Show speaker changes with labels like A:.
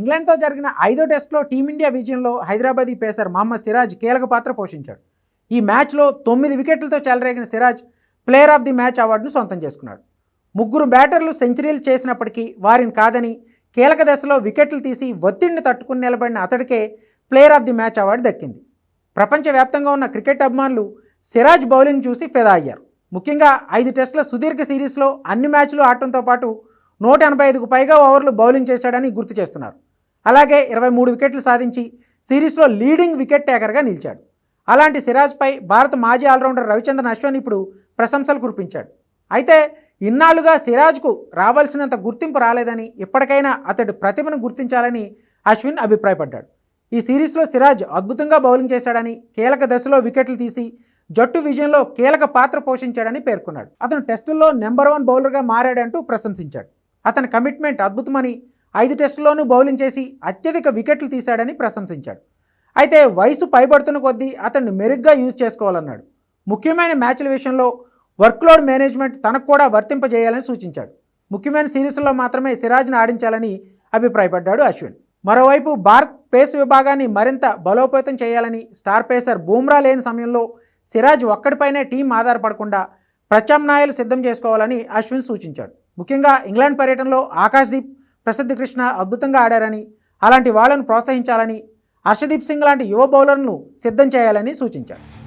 A: ఇంగ్లాండ్తో జరిగిన ఐదో టెస్ట్లో టీమిండియా విజయంలో హైదరాబాదీ పేసర్ మహమ్మద్ సిరాజ్ కీలక పాత్ర పోషించాడు. ఈ మ్యాచ్లో తొమ్మిది వికెట్లతో చెలరేగిన Siraj player of the match అవార్డును సొంతం చేసుకున్నాడు. ముగ్గురు బ్యాటర్లు సెంచరీలు చేసినప్పటికీ వారిని కాదని కీలక దశలో వికెట్లు తీసి ఒత్తిడిని తట్టుకుని నిలబడిన అతడికే player of the match award దక్కింది. ప్రపంచవ్యాప్తంగా ఉన్న క్రికెట్ అభిమానులు సిరాజ్ బౌలింగ్ చూసి ఫిదా అయ్యారు. ముఖ్యంగా ఐదు టెస్టుల సుదీర్ఘ సిరీస్లో అన్ని మ్యాచ్లు ఆడటంతో పాటు నూట ఎనభై ఐదుకు పైగా ఓవర్లు బౌలింగ్ చేశాడని గుర్తు చేస్తున్నారు. అలాగే ఇరవై మూడు వికెట్లు సాధించి సిరీస్లో లీడింగ్ వికెట్ టేకర్గా నిలిచాడు. అలాంటి సిరాజ్పై భారత మాజీ ఆల్రౌండర్ రవిచంద్రన్ అశ్విన్ ఇప్పుడు ప్రశంసలు కురిపించాడు. అయితే ఇన్నాళ్ళుగా సిరాజ్కు రావాల్సినంత గుర్తింపు రాలేదని ఇప్పటికైనా అతడి ప్రతిభను గుర్తించాలని అశ్విన్ అభిప్రాయపడ్డాడు. ఈ సిరీస్లో సిరాజ్ అద్భుతంగా బౌలింగ్ చేశాడని కీలక దశలో వికెట్లు తీసి జట్టు విజయంలో కీలక పాత్ర పోషించాడని పేర్కొన్నాడు. అతను టెస్టుల్లో నెంబర్ వన్ బౌలర్గా మారాడంటూ ప్రశంసించాడు. అతని కమిట్మెంట్ అద్భుతమని ఐదు టెస్టుల్లోనూ బౌలింగ్ చేసి అత్యధిక వికెట్లు తీశాడని ప్రశంసించాడు. అయితే వయసు పైబడుతున్న కొద్దీ అతన్ని మెరుగ్గా యూజ్ చేసుకోవాలన్నాడు. ముఖ్యమైన మ్యాచ్ల విషయంలో వర్క్లోడ్ మేనేజ్మెంట్ తనకు కూడా వర్తింపజేయాలని సూచించాడు. ముఖ్యమైన సిరీస్లో మాత్రమే సిరాజ్ను ఆడించాలని అభిప్రాయపడ్డాడు అశ్విన్. మరోవైపు భారత్ పేస్ విభాగాన్ని మరింత బలోపేతం చేయాలని స్టార్ పేసర్ బూమ్రా లేని సమయంలో సిరాజ్ ఒక్కడిపైనే టీం ఆధారపడకుండా ప్రత్యామ్నాయాలు సిద్ధం చేసుకోవాలని అశ్విన్ సూచించాడు. ముఖ్యంగా ఇంగ్లాండ్ పర్యటనలో ఆకాశ్దీప్ ప్రసిద్ధ కృష్ణ అద్భుతంగా ఆడారని అలాంటి వాళ్ళను ప్రోత్సహించాలని హర్షదీప్ సింగ్ లాంటి యువ బౌలర్లను సిద్ధం చేయాలని సూచించాడు